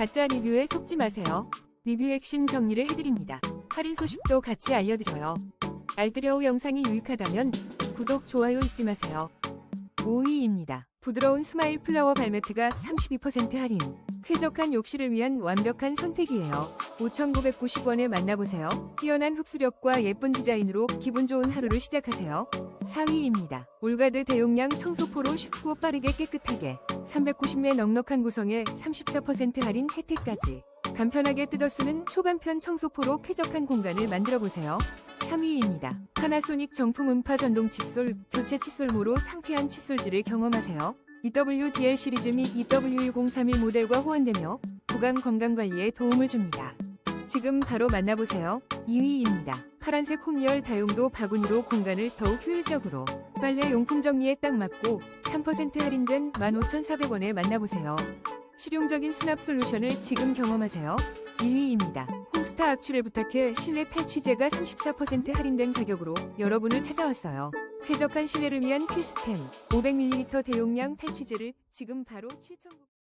가짜 리뷰에 속지 마세요. 리뷰 핵심 정리를 해드립니다. 할인 소식도 같이 알려드려요. 알뜰여우 영상이 유익하다면 구독, 좋아요 잊지 마세요. 5위입니다. 부드러운 스마일 플라워 발매트가 32% 할인. 쾌적한 욕실을 위한 완벽한 선택이에요. 5,990원에 만나보세요. 뛰어난 흡수력과 예쁜 디자인으로 기분 좋은 하루를 시작하세요. 4위입니다. 올가드 대용량 청소포로 쉽고 빠르게 깨끗하게 390매 넉넉한 구성에 34% 할인 혜택까지 간편하게 뜯어쓰는 초간편 청소포로 쾌적한 공간을 만들어보세요. 3위입니다. 파나소닉 정품 음파 전동 칫솔, 교체 칫솔모로 상쾌한 칫솔질을 경험하세요. EWDL 시리즈 및 EW1031 모델과 호환되며 구강 건강관리에 도움을 줍니다. 지금 바로 만나보세요. 2위입니다. 파란색 홈리얼 다용도 바구니로 공간을 더욱 효율적으로 빨래 용품 정리에 딱 맞고 3% 할인된 15,400원에 만나보세요. 실용적인 수납 솔루션을 지금 경험하세요. 1위입니다. 홈스타 악취를 부탁해 실내 탈취제가 34% 할인된 가격으로 여러분을 찾아왔어요. 쾌적한 실내를 위한 필수템 500ml 대용량 탈취제를 지금 바로 7,900원